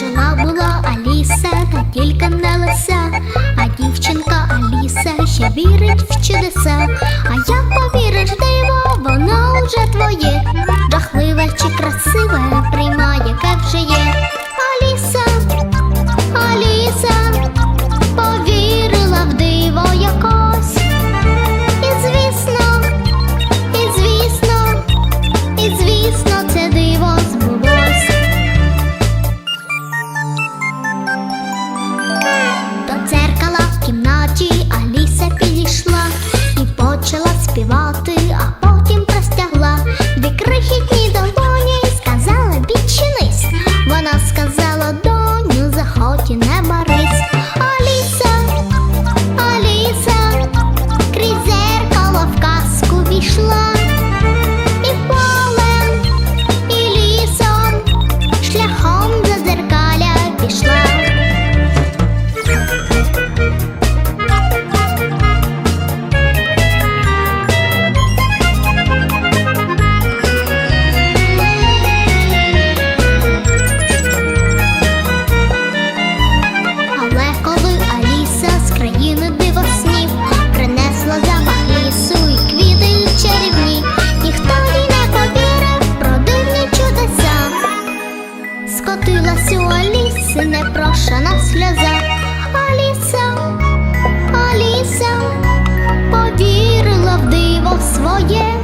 жила була Аліса, та тільки не лиса, а дівчинка Аліса ще вірить в чудеса. А як повіриш диво, воно вже твоє. Аліси непрошена сльоза. Аліса, Аліса повірила в диво своє.